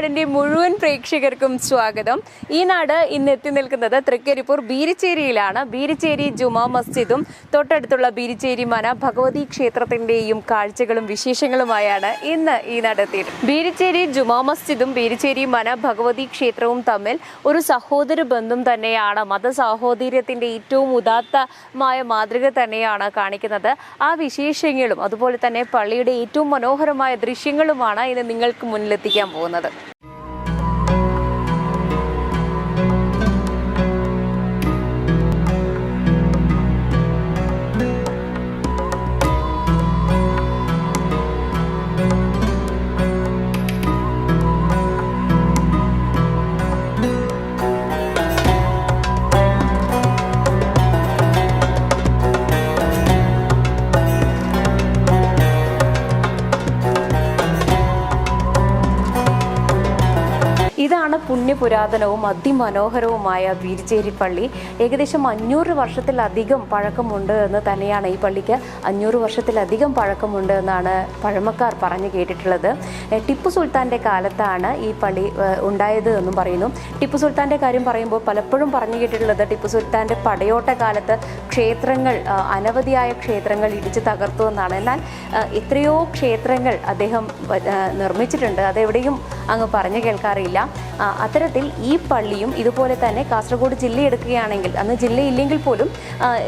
നാടിന്റെ മുഴുവൻ പ്രേക്ഷകർക്കും സ്വാഗതം. ഈ നാട് ഇന്ന് എത്തി നിൽക്കുന്നത് തൃക്കരിപ്പൂർ ബീരിച്ചേരിയിലാണ്. ബീരിച്ചേരി ജുമാ മസ്ജിദും തൊട്ടടുത്തുള്ള ബീരിച്ചേരി മന ഭഗവതി ക്ഷേത്രത്തിന്റെയും കാഴ്ചകളും വിശേഷങ്ങളുമായാണ് ഇന്ന് ഈ നാട് എത്തിയത്. ബീരിച്ചേരി ജുമാ മസ്ജിദും ബീരിച്ചേരി മന ഭഗവതി ക്ഷേത്രവും തമ്മിൽ ഒരു സഹോദര ബന്ധം തന്നെയാണ്. മത സാഹോദര്യത്തിന്റെ ഏറ്റവും ഉദാത്തമായ മാതൃക തന്നെയാണ് കാണിക്കുന്നത്. ആ വിശേഷങ്ങളും അതുപോലെ തന്നെ പള്ളിയുടെ ഏറ്റവും മനോഹരമായ ദൃശ്യങ്ങളുമാണ് ഇന്ന് നിങ്ങൾക്ക് മുന്നിലെത്തിക്കാൻ പോകുന്നത്. പുണ്യപുരാതനവും അതിമനോഹരവുമായ ബീരിച്ചേരി പള്ളി ഏകദേശം അഞ്ഞൂറ് വർഷത്തിലധികം പഴക്കമുണ്ട് എന്ന് തന്നെയാണ് ഈ പള്ളിക്ക് അഞ്ഞൂറ് വർഷത്തിലധികം പഴക്കമുണ്ട് എന്നാണ് പഴമക്കാർ പറഞ്ഞു കേട്ടിട്ടുള്ളത്. ടിപ്പു സുൽത്താന്റെ കാലത്താണ് ഈ പള്ളി ഉണ്ടായത് എന്നും പറയുന്നു. ടിപ്പു സുൽത്താന്റെ കാര്യം പറയുമ്പോൾ പലപ്പോഴും പറഞ്ഞു കേട്ടിട്ടുള്ളത് ടിപ്പു സുൽത്താന്റെ പടയോട്ട കാലത്ത് ക്ഷേത്രങ്ങൾ അനവധിയായ ക്ഷേത്രങ്ങൾ ഇടിച്ച് തകർത്തു എന്നാണ്. എന്നാൽ എത്രയോ ക്ഷേത്രങ്ങൾ അദ്ദേഹം നിർമ്മിച്ചിട്ടുണ്ട്. അതെവിടെയും അങ്ങ് പറഞ്ഞു കേൾക്കാറില്ല. ആ, അത്തരത്തിൽ ഈ പള്ളിയും ഇതുപോലെ തന്നെ കാസർഗോഡ് ജില്ലയെടുക്കുകയാണെങ്കിൽ അന്ന് ജില്ലയില്ലെങ്കിൽ പോലും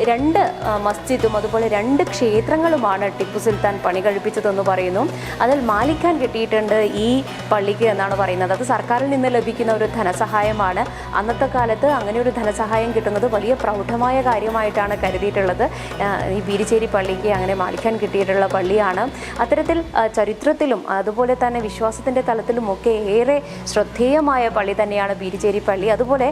രണ്ട് മസ്ജിദും അതുപോലെ രണ്ട് ക്ഷേത്രങ്ങളുമാണ് ടിപ്പു സുൽത്താൻ പണി കഴിപ്പിച്ചതെന്ന് പറയുന്നു. അതിൽ മാലിക്കാൻ കിട്ടിയിട്ടുണ്ട് ഈ പള്ളിക്ക് എന്നാണ് പറയുന്നത്. അത് സർക്കാരിൽ നിന്ന് ലഭിക്കുന്ന ഒരു ധനസഹായമാണ്. അന്നത്തെ കാലത്ത് അങ്ങനെ ഒരു ധനസഹായം കിട്ടുന്നത് വലിയ പ്രൗഢമായ കാര്യമായിട്ടാണ് കരുതിയിട്ടുള്ളത്. ഈ ബീരിച്ചേരി പള്ളിക്ക് അങ്ങനെ മാലിക്കാൻ കിട്ടിയിട്ടുള്ള പള്ളിയാണ്. അത്തരത്തിൽ ചരിത്രത്തിലും അതുപോലെ തന്നെ വിശ്വാസത്തിന്റെ തലത്തിലുമൊക്കെ ഏറെ ശ്രദ്ധേയമായ പള്ളി തന്നെയാണ് ബീരിച്ചേരി പള്ളി. അതുപോലെ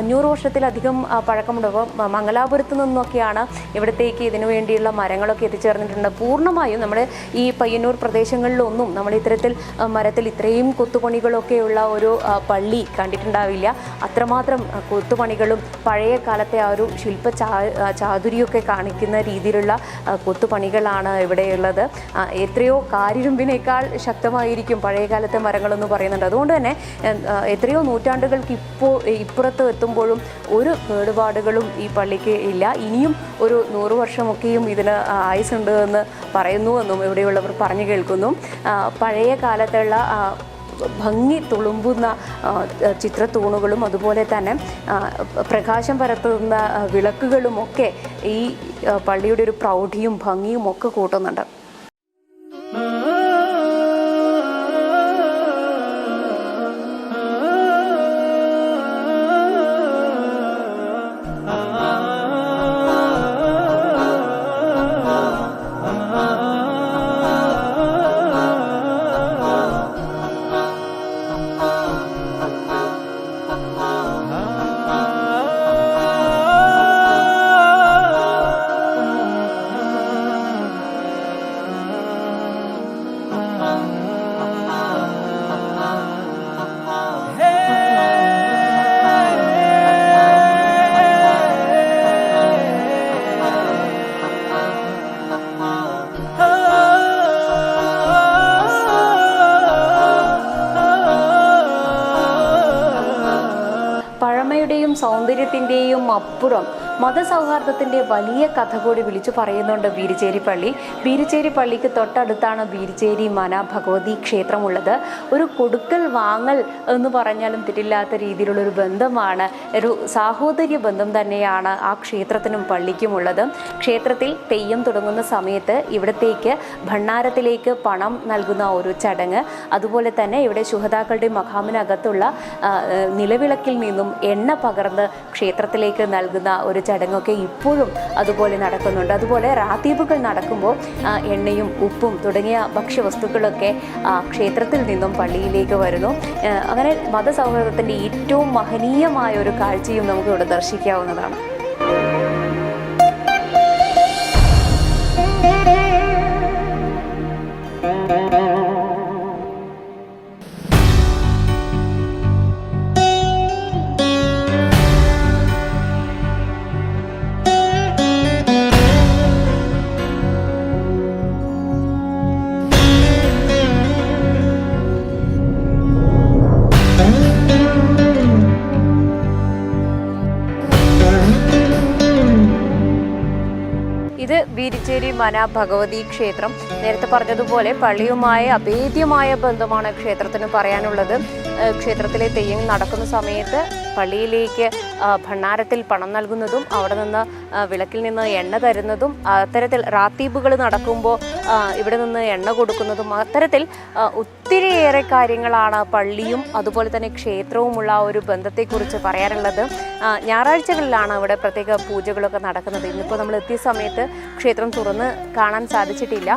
അഞ്ഞൂറ് വർഷത്തിലധികം പഴക്കമുണ്ട്. അപ്പോൾ മംഗലാപുരത്ത് നിന്നൊക്കെയാണ് ഇവിടത്തേക്ക് ഇതിനു വേണ്ടിയുള്ള മരങ്ങളൊക്കെ എത്തിച്ചേർന്നിട്ടുണ്ട്. പൂർണമായും നമ്മുടെ ഈ പയ്യന്നൂർ പ്രദേശങ്ങളിലൊന്നും നമ്മൾ ഇത്തരത്തിൽ മരത്തിൽ ഇത്രയും കൊത്തുപണികളൊക്കെയുള്ള ഒരു പള്ളി കണ്ടിട്ടുണ്ടാവില്ല. അത്രമാത്രം കൊത്തുപണികളും പഴയ കാലത്തെ ആ ഒരു ശില്പ ചാതുരിയൊക്കെ കാണിക്കുന്ന രീതിയിലുള്ള കൊത്തുപണികളാണ് ഇവിടെയുള്ളത്. എത്രയോ കാരിരുമ്പിനേക്കാൾ ശക്തമായിരിക്കും പഴയ കാലത്തെ മരങ്ങളെന്ന് പറയുന്നുണ്ട്. അതുകൊണ്ട് തന്നെ എത്രയോ നൂറ്റാണ്ടുകൾക്ക് ഇപ്പോൾ ഇപ്പുറത്ത് എത്തുമ്പോഴും ഒരു കേടുപാടുകളും ഈ പള്ളിക്ക് ഇല്ല. ഇനിയും ഒരു നൂറ് വർഷമൊക്കെയും ഇതിന് ആയുസുണ്ട് എന്ന് പറയുന്നുവെന്നും ഇവിടെയുള്ളവർ പറഞ്ഞു കേൾക്കുന്നു. പഴയ കാലത്തുള്ള ഭംഗി തുളുമ്പുന്ന ചിത്ര ചിത്രത്തൂണുകളും അതുപോലെ തന്നെ പ്രകാശം പരത്തുന്ന വിളക്കുകളുമൊക്കെ ഈ പള്ളിയുടെ ഒരു പ്രൗഢിയും ഭംഗിയും ഒക്കെ കൂട്ടുന്നുണ്ട്. സൗന്ദര്യത്തിന്റെയും അപ്പുറം മതസൗഹാർദ്ദത്തിന്റെ വലിയ കഥ കൂടി വിളിച്ചു പറയുന്നുണ്ട് ബീരിച്ചേരി പള്ളി ബീരിച്ചേരി പള്ളിക്ക് തൊട്ടടുത്താണ് ബീരിച്ചേരി മന ഭഗവതി ക്ഷേത്രമുള്ളത്. ഒരു കൊടുക്കൽ വാങ്ങൽ എന്ന് പറഞ്ഞാലും തെറ്റില്ലാത്ത രീതിയിലുള്ള ഒരു ബന്ധമാണ് ഒരു സാഹോദര്യ ബന്ധം തന്നെയാണ് ആ ക്ഷേത്രത്തിനും പള്ളിക്കുമുള്ളത്. ക്ഷേത്രത്തിൽ തെയ്യം തുടങ്ങുന്ന സമയത്ത് ഇവിടത്തേക്ക് ഭണ്ണാരത്തിലേക്ക് പണം നൽകുന്ന ഒരു ചടങ്ങ്. അതുപോലെ തന്നെ ഇവിടെ ശുഹതാക്കളുടെ മഖാമിനകത്തുള്ള നിലവിളക്കിൽ നിന്നും എണ്ണ പകർന്ന് ക്ഷേത്രത്തിലേക്ക് നൽകുന്ന ഒരു ചടങ്ങൊക്കെ ഇപ്പോഴും അതുപോലെ നടക്കുന്നുണ്ട്. അതുപോലെ റാത്തീബുകൾ നടക്കുമ്പോൾ എണ്ണയും ഉപ്പും തുടങ്ങിയ ഭക്ഷ്യവസ്തുക്കളൊക്കെ ക്ഷേത്രത്തിൽ നിന്നും പള്ളിയിലേക്ക് വരുന്നു. അങ്ങനെ മതസൗഹൃദത്തിന്റെ ഏറ്റവും മഹനീയമായ ഒരു കാഴ്ചയും നമുക്ക് ഇവിടെ ദർശിക്കാവുന്നതാണ്. വീരിച്ചേരി മന ഭഗവതി ക്ഷേത്രം. നേരത്തെ പറഞ്ഞതുപോലെ പള്ളിയുമായി അഭേദ്യമായ ബന്ധമാണ് ക്ഷേത്രത്തിന് പറയാനുള്ളത്. ക്ഷേത്രത്തിലെ തെയ്യം നടക്കുന്ന സമയത്ത് പള്ളിയിലേക്ക് ഭണ്ണാരത്തിൽ പണം നൽകുന്നതും അവിടെ നിന്ന് വിളക്കിൽ നിന്ന് എണ്ണ തരുന്നതും അത്തരത്തിൽ റാത്തീബുകൾ നടക്കുമ്പോൾ ഇവിടെ നിന്ന് എണ്ണ കൊടുക്കുന്നതും അത്തരത്തിൽ ഒത്തിരിയേറെ കാര്യങ്ങളാണ് പള്ളിയും അതുപോലെ തന്നെ ക്ഷേത്രവുമുള്ള ഒരു ബന്ധത്തെക്കുറിച്ച് പറയാനുള്ളത് ഞായറാഴ്ചകളിലാണ് അവിടെ പ്രത്യേക പൂജകളൊക്കെ നടക്കുന്നത്. ഇന്നിപ്പോൾ നമ്മൾ എത്തിയ സമയത്ത് ക്ഷേത്രം തുറന്ന് കാണാൻ സാധിച്ചിട്ടില്ല.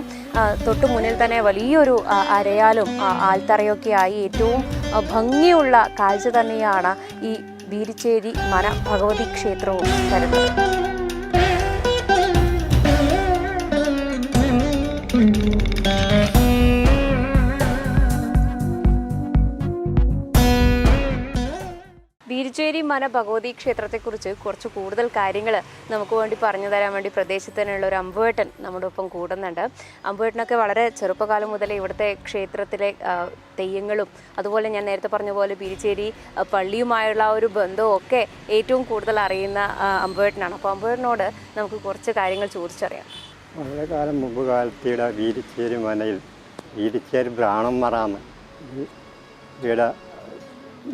തൊട്ടു മുന്നിൽ തന്നെ വലിയൊരു അരയാലും ആൽത്തറയൊക്കെയായി ഏറ്റവും ഭംഗിയുള്ള കാഴ്ച തന്നെയാണ് ഈ വീരിച്ചേരി മന ഭഗവതി ക്ഷേത്രവും തരുന്നത് വീരിച്ചേരി മന ഭഗവതി ക്ഷേത്രത്തെക്കുറിച്ച് കുറച്ച് കൂടുതൽ കാര്യങ്ങൾ നമുക്ക് വേണ്ടി പറഞ്ഞു തരാൻ വേണ്ടി പ്രദേശത്ത് തന്നെയുള്ള ഒരു അമ്പുവേട്ടൻ നമ്മുടെ ഒപ്പം കൂടുന്നുണ്ട്. അമ്പുവേട്ടനൊക്കെ വളരെ ചെറുപ്പകാലം മുതൽ ഇവിടുത്തെ ക്ഷേത്രത്തിലെ തെയ്യങ്ങളും അതുപോലെ ഞാൻ നേരത്തെ പറഞ്ഞ പോലെ പിരിച്ചേരി പള്ളിയുമായുള്ള ഒരു ബന്ധവും ഒക്കെ ഏറ്റവും കൂടുതൽ അറിയുന്ന അമ്പുവേട്ടനാണ്. അപ്പോൾ അമ്പുവേട്ടനോട് നമുക്ക് കുറച്ച് കാര്യങ്ങൾ ചോദിച്ചറിയാം. വളരെ കാലം മുമ്പ് കാലത്തിടെ വീരിച്ചേരി മനയിൽ വീരിച്ചേരി ബ്രാഹ്മണന്മാരാണ് ഇവിടെ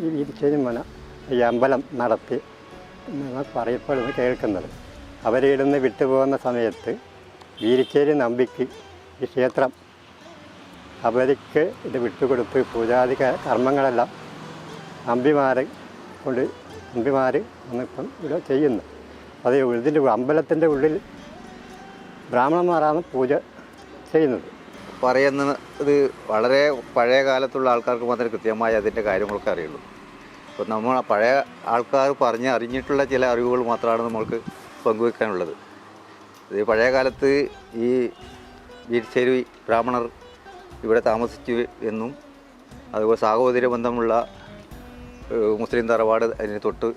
ഈ വീരിച്ചേരി മന ഈ അമ്പലം നടത്തി എന്നാണ് പറയപ്പെടുന്നത് കേൾക്കുന്നത്. അവരിടുന്ന് വിട്ടുപോകുന്ന സമയത്ത് വീരിച്ചേരി നമ്പിക്ക് ഈ ക്ഷേത്രം അവർക്ക് ഇത് വിട്ടുകൊടുത്ത് പൂജാതി കർമ്മങ്ങളെല്ലാം അമ്പിമാർ കൊണ്ട് നമ്പിമാർ വന്നിപ്പം ഇവിടെ ചെയ്യുന്നു. അത് ഇതിന്റെ അമ്പലത്തിന്റെ ഉള്ളിൽ ബ്രാഹ്മണന്മാരാണ് പൂജ ചെയ്യുന്നത്. പറയുന്നത് ഇത് വളരെ പഴയ കാലത്തുള്ള ആൾക്കാർക്ക് മാത്രമേ കൃത്യമായി അതിന്റെ കാര്യങ്ങളൊക്കെ അറിയുള്ളൂ. അപ്പോൾ നമ്മൾ പഴയ ആൾക്കാർ പറഞ്ഞ് അറിഞ്ഞിട്ടുള്ള ചില അറിവുകൾ മാത്രമാണ് നമ്മൾക്ക് പങ്കുവെക്കാനുള്ളത്. ഇത് പഴയ കാലത്ത് ഈ വീരിശ്ശേരി ബ്രാഹ്മണർ ഇവിടെ താമസിച്ചു എന്നും അതുപോലെ സാഹോദര്യ ബന്ധമുള്ള മുസ്ലിം തറവാട് അതിന് തൊട്ട്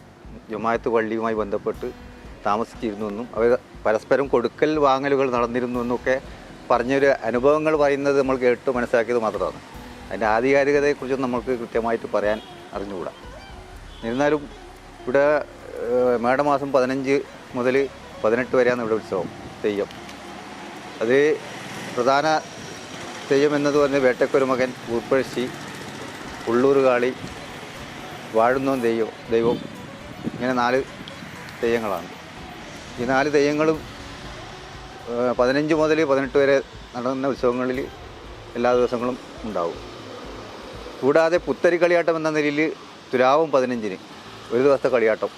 ജമായത്ത് പള്ളിയുമായി ബന്ധപ്പെട്ട് താമസിച്ചിരുന്നു എന്നും അവർ പരസ്പരം കൊടുക്കൽ വാങ്ങലുകൾ നടന്നിരുന്നു എന്നൊക്കെ പറഞ്ഞൊരു അനുഭവങ്ങൾ പറയുന്നത് നമ്മൾ കേട്ട് മനസ്സിലാക്കിയത് മാത്രമാണ്. അതിന്റെ ആധികാരികതയെക്കുറിച്ചൊന്നും നമുക്ക് കൃത്യമായിട്ട് പറയാൻ അറിഞ്ഞുകൂടാ. എന്നിരുന്നാലും ഇവിടെ മേടമാസം പതിനഞ്ച് മുതൽ പതിനെട്ട് വരെയാണ് ഇവിടെ ഉത്സവം തെയ്യം. അത് പ്രധാന തെയ്യം എന്നത് പറഞ്ഞ് വേട്ടക്കൊരു മകൻ ഉള്ളൂർ കാളി വാഴുന്നോൻ ദൈവം ദൈവം. ഇങ്ങനെ നാല് തെയ്യങ്ങളാണ്. ഈ നാല് തെയ്യങ്ങളും പതിനഞ്ച് മുതൽ പതിനെട്ട് വരെ നടന്ന ഉത്സവങ്ങളിൽ എല്ലാ ദിവസങ്ങളും ഉണ്ടാവും. കൂടാതെ പുത്തരി കളിയാട്ടം എന്ന നിലയിൽ തുലാവും പതിനഞ്ചിന് ഒരു ദിവസത്തെ കളിയാട്ടം.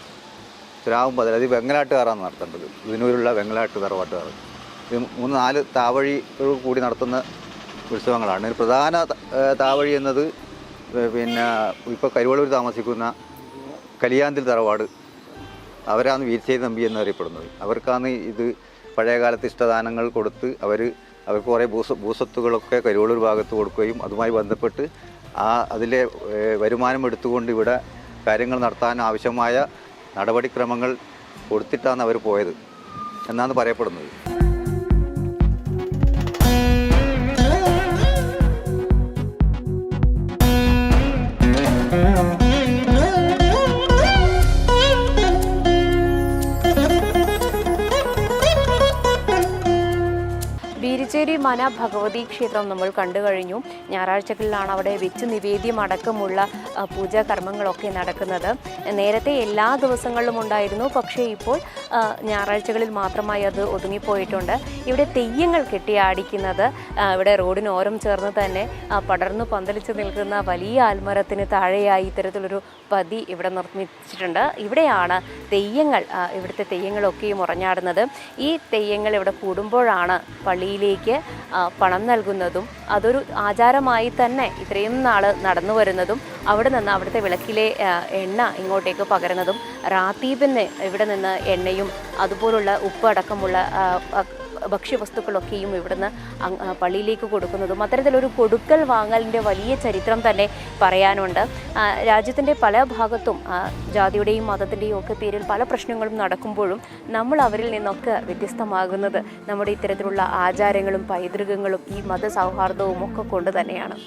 തുലാവും പതിനഞ്ച് അത് വെങ്ങലാട്ടുകാരാണ് നടത്തേണ്ടത്. ഇതിനൂരുള്ള വെങ്ങലാട്ട് തറവാട്ടുകാർ. ഇത് മൂന്ന് നാല് താവഴികൾ കൂടി നടത്തുന്ന ഉത്സവങ്ങളാണ്. ഇതിൽ പ്രധാന താവഴി എന്നത് പിന്നെ ഇപ്പോൾ കരുവളൂർ താമസിക്കുന്ന കലിയാന്തിൽ തറവാട്. അവരാണ് വീഴ്ചയിൽ നമ്പി എന്നറിയപ്പെടുന്നത്. അവർക്കാണ് ഇത് പഴയകാലത്ത് ഇഷ്ടദാനങ്ങൾ കൊടുത്ത് അവർ അവർക്ക് കുറേ ഭൂസ ഭൂസ്വത്തുകളൊക്കെ കരുവളൂർ ഭാഗത്ത് കൊടുക്കുകയും അതുമായി ബന്ധപ്പെട്ട് ആ അതിലെ വരുമാനം എടുത്തുകൊണ്ട് ഇവിടെ കാര്യങ്ങൾ നടത്താൻ ആവശ്യമായ നടപടിക്രമങ്ങൾ കൊടുത്തിട്ടാണ് അവർ പോയത് എന്നാണ് പറയപ്പെടുന്നത്. മന ഭഗവതി ക്ഷേത്രം നമ്മൾ കണ്ടു കഴിഞ്ഞു. ഞായറാഴ്ചകളിലാണ് അവിടെ വെച്ച് നിവേദ്യം അടക്കമുള്ള പൂജാ കർമ്മങ്ങളൊക്കെ നടക്കുന്നത്. നേരത്തെ എല്ലാ ദിവസങ്ങളിലും ഉണ്ടായിരുന്നു. പക്ഷേ ഇപ്പോൾ ഞായറാഴ്ചകളിൽ മാത്രമായി അത് ഒതുങ്ങിപ്പോയിട്ടുണ്ട്. ഇവിടെ തെയ്യങ്ങൾ കെട്ടിയാടിക്കുന്നത് ഇവിടെ റോഡിനോരം ചേർന്ന് തന്നെ പടർന്നു പന്തലിച്ച് നിൽക്കുന്ന വലിയ ആൽമരത്തിന് താഴെയായി ഇത്തരത്തിലൊരു പതി ഇവിടെ നിർമ്മിച്ചിട്ടുണ്ട്. ഇവിടെയാണ് തെയ്യങ്ങൾ ഇവിടുത്തെ തെയ്യങ്ങളൊക്കെയും ഉറഞ്ഞാടുന്നത്. ഈ തെയ്യങ്ങൾ ഇവിടെ കൂടുമ്പോഴാണ് പള്ളിയിലേക്ക് പണം നൽകുന്നതും അതൊരു ആചാരമായി തന്നെ ഇത്രയും നാൾ നടന്നു വരുന്നതും അവിടെ നിന്ന് അവിടുത്തെ വിളക്കിലെ എണ്ണ ഇങ്ങോട്ടേക്ക് പകരുന്നതും റാത്തീബിന് ഇവിടെ നിന്ന് എണ്ണയും അതുപോലുള്ള ഉപ്പ് അടക്കമുള്ള ഭക്ഷ്യവസ്തുക്കളൊക്കെയും ഇവിടുന്ന് പള്ളിയിലേക്ക് കൊടുക്കുന്നതും അത്തരത്തിലൊരു കൊടുക്കൽ വാങ്ങലിന്റെ വലിയ ചരിത്രം തന്നെ പറയാനുണ്ട്. രാജ്യത്തിന്റെ പല ഭാഗത്തും ജാതിയുടെയും മതത്തിന്റെയും ഒക്കെ പേരിൽ പല പ്രശ്നങ്ങളും നടക്കുമ്പോഴും നമ്മൾ അവരിൽ നിന്നൊക്കെ വ്യത്യസ്തമാകുന്നത് നമ്മുടെ ഇത്തരത്തിലുള്ള ആചാരങ്ങളും പൈതൃകങ്ങളും ഈ മതസൗഹാർദ്ദവും ഒക്കെ കൊണ്ട് തന്നെയാണ്.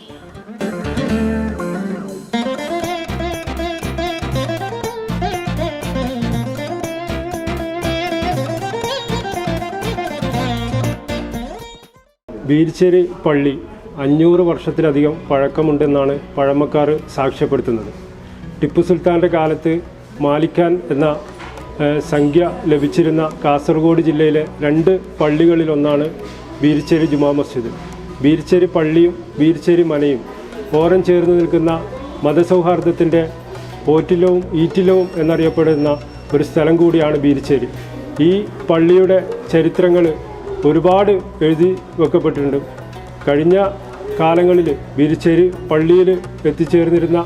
ബീരിച്ചേരി പള്ളി അഞ്ഞൂറ് വർഷത്തിലധികം പഴക്കമുണ്ടെന്നാണ് പഴമക്കാർ സാക്ഷ്യപ്പെടുത്തുന്നത്. ടിപ്പു സുൽത്താന്റെ കാലത്ത് മാലിക്കാൻ എന്ന സംഖ്യ ലഭിച്ചിരുന്ന കാസർഗോഡ് ജില്ലയിലെ രണ്ട് പള്ളികളിലൊന്നാണ് ബീരിച്ചേരി ജുമാ മസ്ജിദ്. ബീരിച്ചേരി പള്ളിയും ബീരിച്ചേരി മനയും ഓരം ചേർന്ന് നിൽക്കുന്ന മതസൗഹാർദ്ദത്തിന്റെ പോറ്റിലവും ഈറ്റിലവും എന്നറിയപ്പെടുന്ന ഒരു സ്ഥലം കൂടിയാണ് ബീരിച്ചേരി. ഈ പള്ളിയുടെ ചരിത്രങ്ങൾ ഒരുപാട് എഴുതി വെക്കപ്പെട്ടിട്ടുണ്ട്. കഴിഞ്ഞ കാലങ്ങളിൽ വിരിച്ചേരി പള്ളിയിൽ എത്തിച്ചേർന്നിരുന്ന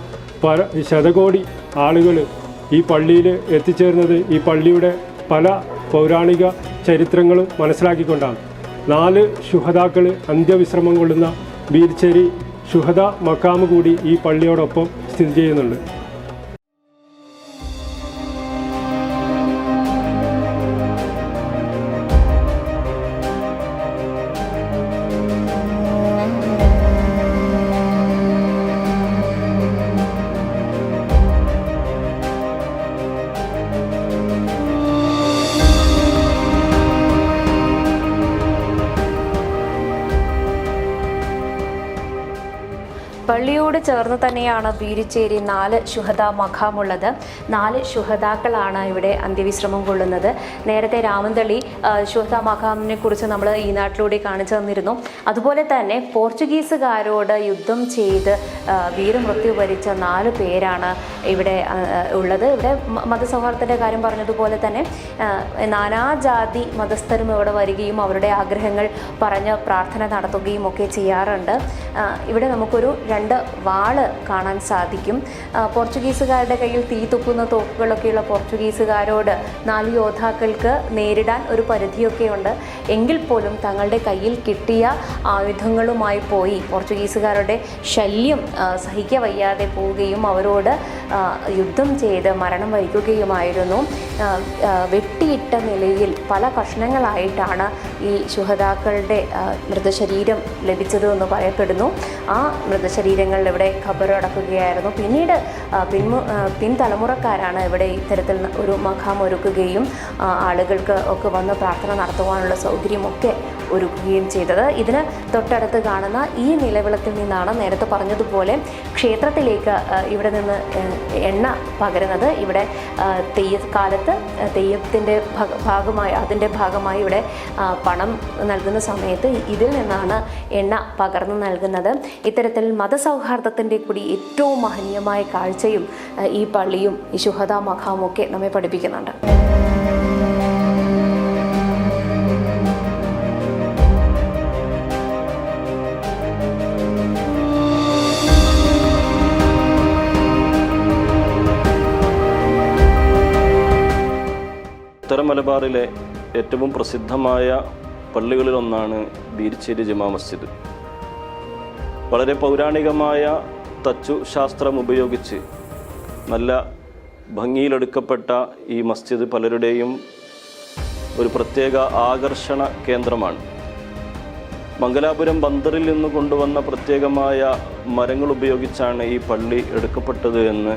പല ശതകോടി ആളുകൾ ഈ പള്ളിയിൽ എത്തിച്ചേർന്നത് ഈ പള്ളിയുടെ പല പൗരാണിക ചരിത്രങ്ങളും മനസ്സിലാക്കിക്കൊണ്ടാണ്. നാല് ശുഹതാക്കൾ അന്ത്യവിശ്രമം കൊള്ളുന്ന വീരിച്ചേരി ശുഹദ മക്കാമ് കൂടി ഈ പള്ളിയോടൊപ്പം സ്ഥിതി ചെയ്യുന്നുണ്ട്. ചേർന്ന് വീരിച്ചേരി നാല് ശുഹദ മഖാമുള്ളത്. നാല് ശുഹദാക്കളാണ് ഇവിടെ അന്ത്യവിശ്രമം കൊള്ളുന്നത്. നേരത്തെ രാമന്തളി ശുഹദ മഖാമിനെ കുറിച്ച് നമ്മൾ ഈ നാട്ടിലൂടെ കാണിച്ചു തന്നിരുന്നു. അതുപോലെ തന്നെ പോർച്ചുഗീസുകാരോട് യുദ്ധം ചെയ്ത് വീരമൃത്യു വരിച്ച നാല് പേരാണ് ഇവിടെ ഉള്ളത്. ഇവിടെ മതസൗഹാർദ്ദത്തിന്റെ കാര്യം പറഞ്ഞതുപോലെ തന്നെ നാനാജാതി മതസ്ഥരും ഇവിടെ വരികയും അവരുടെ ആഗ്രഹങ്ങൾ പറഞ്ഞ് പ്രാർത്ഥന നടത്തുകയും ഒക്കെ ചെയ്യാറുണ്ട്. ഇവിടെ നമുക്കൊരു രണ്ട് വാൾ കാണാൻ സാധിക്കും. പോർച്ചുഗീസുകാരുടെ കയ്യിൽ തീ തുപ്പുന്ന തോക്കുകളൊക്കെയുള്ള പോർച്ചുഗീസുകാരോട് നാല് യോദ്ധാക്കൾക്ക് നേരിടാൻ ഒരു പരിധിയൊക്കെയുണ്ട്. എങ്കിൽ പോലും തങ്ങളുടെ കയ്യിൽ കിട്ടിയ ആയുധങ്ങളുമായി പോയി. പോർച്ചുഗീസുകാരുടെ ശല്യം ആ, സഹിക്ക വയ്യാതെ പോവുകയും അവരോട് യുദ്ധം ചെയ്ത് മരണം വരിക്കുകയുമായിരുന്നു. വെട്ടിയിട്ട നിലയിൽ പല കഷ്ണങ്ങളായിട്ടാണ് ഈ ശുഹദാക്കളുടെ മൃതശരീരം ലഭിച്ചത് എന്ന് പറയപ്പെടുന്നു. ആ മൃതശരീരങ്ങൾ ഇവിടെ ഖബറടക്കുകയായിരുന്നു. പിന്നീട് പിൻമു പിൻതലമുറക്കാരാണ് ഇവിടെ ഇത്തരത്തിൽ ഒരു മഖാം ഒരുക്കുകയും ആളുകൾക്ക് ഒക്കെ വന്ന് പ്രാർത്ഥന നടത്തുവാനുള്ള സൗകര്യമൊക്കെ ഒരുക്കുകയും ചെയ്തത്. ഇതിന് തൊട്ടടുത്ത് കാണുന്ന ഈ നിലവിളക്കിൽ നിന്നാണ് നേരത്തെ പറഞ്ഞതുപോലെ ക്ഷേത്രത്തിലേക്ക് ഇവിടെ നിന്ന് എണ്ണ പകരുന്നത്. ഇവിടെ തെയ്യക്കാലത്ത് തെയ്യത്തിന്റെ ഭാഗമായി അതിന്റെ ഭാഗമായി ഇവിടെ പണം നൽകുന്ന സമയത്ത് ഇതിൽ നിന്നാണ് എണ്ണ പകർന്നു നൽകുന്നത്. ഇത്തരത്തിൽ മതസൗഹാർദ്ദത്തിന്റെ കൂടി ഏറ്റവും മഹനീയമായ കാഴ്ചയും ഈ പള്ളിയും ഈ ശുഹദ മഖാമൊക്കെ നമ്മെ പഠിപ്പിക്കുന്നുണ്ട്. ഉത്തര മലബാറിലെ ഏറ്റവും പ്രസിദ്ധമായ പള്ളികളിലൊന്നാണ് ബീരിച്ചേരി ജമാ മസ്ജിദ്. വളരെ പൗരാണികമായ തച്ചു ശാസ്ത്രം ഉപയോഗിച്ച് നല്ല ഭംഗിയിലെടുക്കപ്പെട്ട ഈ മസ്ജിദ് പലരുടെയും ഒരു പ്രത്യേക ആകർഷണ കേന്ദ്രമാണ്. മംഗലാപുരം ബന്ദറിൽ നിന്ന് കൊണ്ടുവന്ന പ്രത്യേകമായ മരങ്ങൾ ഉപയോഗിച്ചാണ് ഈ പള്ളി എടുക്കപ്പെട്ടത് എന്ന്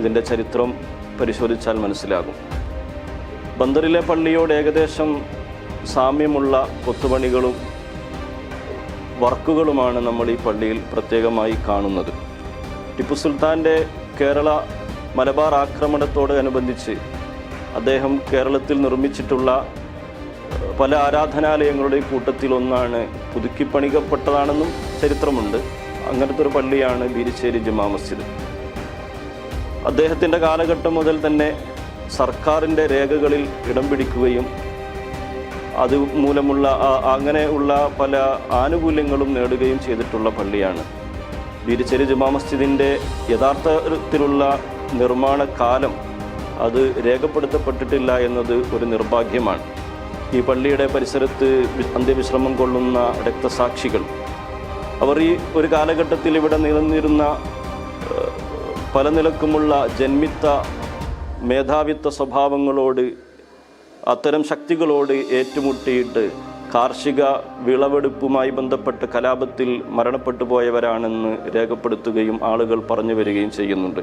ഇതിന്റെ ചരിത്രം പരിശോധിച്ചാൽ മനസ്സിലാകും. ബന്ദറിലെ പള്ളിയോട് ഏകദേശം സാമ്യമുള്ള കൊത്തുപണികളും വർക്കുകളുമാണ് നമ്മൾ ഈ പള്ളിയിൽ പ്രത്യേകമായി കാണുന്നത്. ടിപ്പു സുൽത്താന്റെ കേരള മലബാർ ആക്രമണത്തോട് അനുബന്ധിച്ച് അദ്ദേഹം കേരളത്തിൽ നിർമ്മിച്ചിട്ടുള്ള പല ആരാധനാലയങ്ങളുടെ കൂട്ടത്തിൽ ഒന്നാണ് പുതുക്കിപ്പണികപ്പെട്ടതാണെന്നും ചരിത്രമുണ്ട്. അങ്ങനത്തെ ഒരു പള്ളിയാണ് ബീരിശ്ശേരി ജുമാ മസ്ജിദ്. അദ്ദേഹത്തിന്റെ കാലഘട്ടം മുതൽ തന്നെ സർക്കാരിന്റെ രേഖകളിൽ ഇടം പിടിക്കുകയും അത് മൂലമുള്ള അങ്ങനെയുള്ള പല ആനുകൂല്യങ്ങളും നേടുകയും ചെയ്തിട്ടുള്ള പള്ളിയാണ്. ബീരിച്ചേരി ജുമാ മസ്ജിദിന്റെ യഥാർത്ഥത്തിലുള്ള നിർമ്മാണ കാലം അത് രേഖപ്പെടുത്തപ്പെട്ടിട്ടില്ല എന്നത് ഒരു നിർഭാഗ്യമാണ്. ഈ പള്ളിയുടെ പരിസരത്ത് അന്ത്യവിശ്രമം കൊള്ളുന്ന രക്തസാക്ഷികൾ അവർ ഈ ഒരു കാലഘട്ടത്തിൽ ഇവിടെ നിലനിന്നിരുന്ന പല നിലക്കുമുള്ള ജന്മിത്ത മേധാവിത്വ സ്വഭാവങ്ങളോട് അത്തരം ശക്തികളോട് ഏറ്റുമുട്ടിയിട്ട് കാർഷിക വിളവെടുപ്പുമായി ബന്ധപ്പെട്ട് കലാപത്തിൽ മരണപ്പെട്ടു പോയവരാണെന്ന് രേഖപ്പെടുത്തുകയും ആളുകൾ പറഞ്ഞു വരികയും ചെയ്യുന്നുണ്ട്.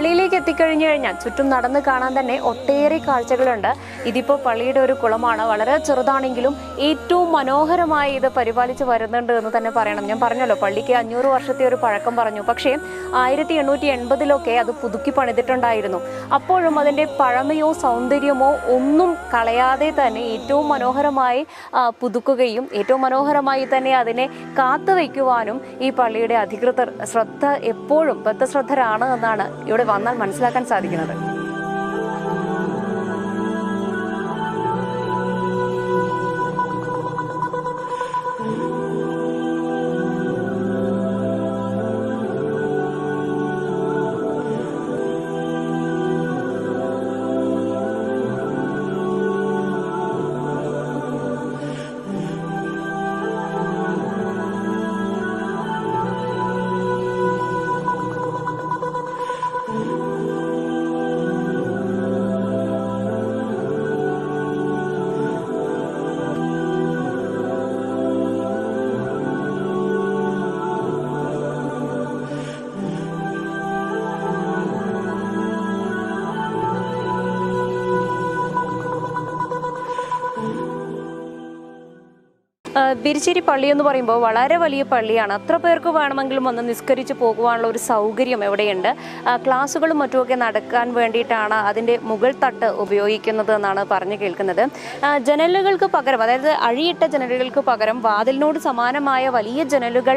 പള്ളിയിലേക്ക് എത്തിക്കഴിഞ്ഞു കഴിഞ്ഞാൽ ചുറ്റും നടന്ന് കാണാൻ തന്നെ ഒട്ടേറെ കാഴ്ചകളുണ്ട്. ഇതിപ്പോൾ പള്ളിയുടെ ഒരു കുളമാണ്. വളരെ ചെറുതാണെങ്കിലും ഏറ്റവും മനോഹരമായി ഇത് പരിപാലിച്ച് വരുന്നുണ്ട് എന്ന് തന്നെ പറയണം. ഞാൻ പറഞ്ഞല്ലോ പള്ളിക്ക് അഞ്ഞൂറ് വർഷത്തെ ഒരു പഴക്കം പറഞ്ഞു. പക്ഷേ ആയിരത്തി എണ്ണൂറ്റി എൺപതിലൊക്കെ അത് പുതുക്കി പണിതിട്ടുണ്ടായിരുന്നു. അപ്പോഴും അതിന്റെ പഴമയോ സൗന്ദര്യമോ ഒന്നും കളയാതെ തന്നെ ഏറ്റവും മനോഹരമായി പുതുക്കുകയും ഏറ്റവും മനോഹരമായി തന്നെ അതിനെ കാത്തു വയ്ക്കുവാനും ഈ പള്ളിയുടെ അധികൃതർ ശ്രദ്ധ എപ്പോഴും ബദ്ധശ്രദ്ധരാണ് എന്നാണ് ഇവിടെ വന്നാൽ മനസ്സിലാക്കാൻ സാധിക്കുന്നത്. ബിരിശ്ശേരി പള്ളി എന്ന് പറയുമ്പോൾ വളരെ വലിയ പള്ളിയാണ്. അത്ര പേർക്ക് വേണമെങ്കിലും വന്ന് നിസ്കരിച്ച് പോകുവാനുള്ള ഒരു സൗകര്യം എവിടെയുണ്ട്? ക്ലാസ്സുകളും മറ്റുമൊക്കെ നടക്കാൻ വേണ്ടിയിട്ടാണ് അതിന്റെ മുകൾ തട്ട് ഉപയോഗിക്കുന്നത് എന്നാണ് പറഞ്ഞു കേൾക്കുന്നത്. ജനലുകൾക്ക് പകരം അതായത് അഴിയിട്ട ജനലുകൾക്ക് പകരം വാതിലിനോട് സമാനമായ വലിയ ജനലുകൾ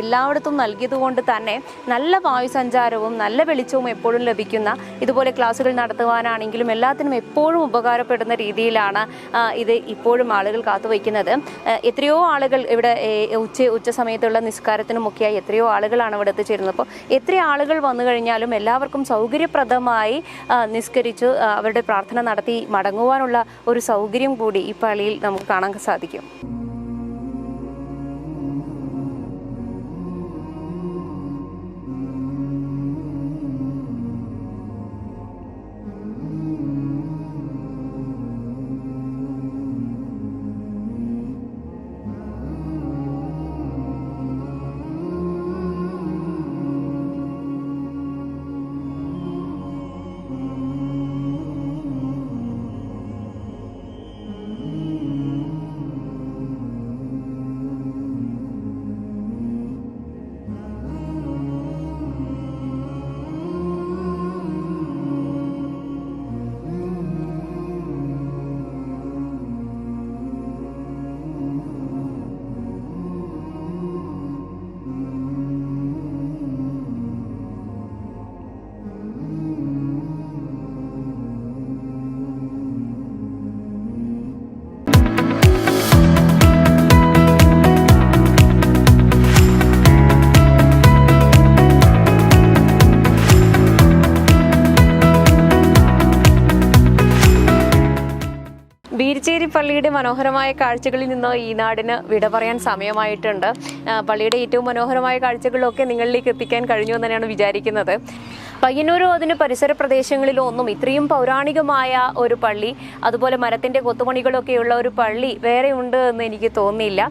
എല്ലായിടത്തും നൽകിയതുകൊണ്ട് തന്നെ നല്ല വായു സഞ്ചാരവും നല്ല വെളിച്ചവും എപ്പോഴും ലഭിക്കുന്ന ഇതുപോലെ ക്ലാസ്സുകൾ നടത്തുവാനാണെങ്കിലും എല്ലാത്തിനും എപ്പോഴും ഉപകാരപ്പെടുന്ന രീതിയിലാണ് ഇത് ഇപ്പോഴും ആളുകൾ കാത്തുവയ്ക്കുന്നത്. ആ, എത്രയോ ആളുകൾ ഇവിടെ ഉച്ച ഉച്ച സമയത്തുള്ള നിസ്കാരത്തിനുമൊക്കെയായി എത്രയോ ആളുകളാണ് ഇവിടെ എത്തിച്ചേരുന്നത്. അപ്പോൾ എത്ര ആളുകൾ വന്നു കഴിഞ്ഞാലും എല്ലാവർക്കും സൗകര്യപ്രദമായി നിസ്കരിച്ചു അവരുടെ പ്രാർത്ഥന നടത്തി മടങ്ങുവാനുള്ള ഒരു സൗകര്യം കൂടി ഈ പള്ളിയിൽ നമുക്ക് കാണാൻ സാധിക്കും. പള്ളിയുടെ മനോഹരമായ കാഴ്ചകളിൽ നിന്ന് ഈ നാടിന് വിട പറയാൻ സമയമായിട്ടുണ്ട്. പള്ളിയുടെ ഏറ്റവും മനോഹരമായ കാഴ്ചകളൊക്കെ നിങ്ങളിലേക്ക് എത്തിക്കാൻ കഴിഞ്ഞു എന്ന് തന്നെയാണ് വിചാരിക്കുന്നത്. പയ്യന്നൂരോ അതിന് പരിസര പ്രദേശങ്ങളിലോ ഒന്നും ഇത്രയും പൗരാണികമായ ഒരു പള്ളി അതുപോലെ മരത്തിന്റെ കൊത്തുപണികളൊക്കെയുള്ള ഒരു പള്ളി വേറെ ഉണ്ട് എന്ന് എനിക്ക് തോന്നിയില്ല.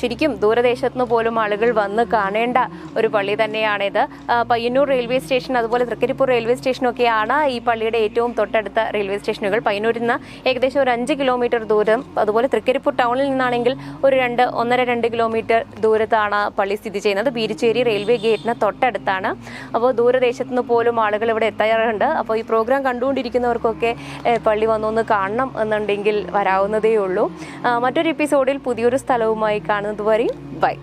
ശരിക്കും ദൂരദേശത്തുനിന്ന് പോലും ആളുകൾ വന്ന് കാണേണ്ട ഒരു പള്ളി തന്നെയാണിത്. പയ്യന്നൂർ റെയിൽവേ സ്റ്റേഷൻ അതുപോലെ തൃക്കരിപ്പൂർ റെയിൽവേ സ്റ്റേഷനൊക്കെയാണ് ഈ പള്ളിയുടെ ഏറ്റവും തൊട്ടടുത്ത റെയിൽവേ സ്റ്റേഷനുകൾ. പയ്യന്നൂരിൽ നിന്ന് ഏകദേശം ഒരു അഞ്ച് കിലോമീറ്റർ ദൂരം അതുപോലെ തൃക്കരിപ്പൂർ ടൗണിൽ നിന്നാണെങ്കിൽ ഒരു രണ്ട് ഒന്നര രണ്ട് കിലോമീറ്റർ ദൂരത്താണ് പള്ളി സ്ഥിതി ചെയ്യുന്നത്. ബീരിച്ചേരി റെയിൽവേ ഗേറ്റിന് തൊട്ടടുത്താണ്. അപ്പോൾ ദൂരദേശത്ത് നിന്ന് പോലും ആളുകൾ ഇവിടെ എത്താറുണ്ട്. അപ്പോൾ ഈ പ്രോഗ്രാം കണ്ടുകൊണ്ടിരിക്കുന്നവർക്കൊക്കെ പള്ളി വന്നൊന്ന് കാണണം എന്നുണ്ടെങ്കിൽ വരാവുന്നതേ ഉള്ളൂ. മറ്റൊരു എപ്പിസോഡിൽ പുതിയൊരു സ്ഥലവുമായി കാണുന്നത് വരെയും ബൈ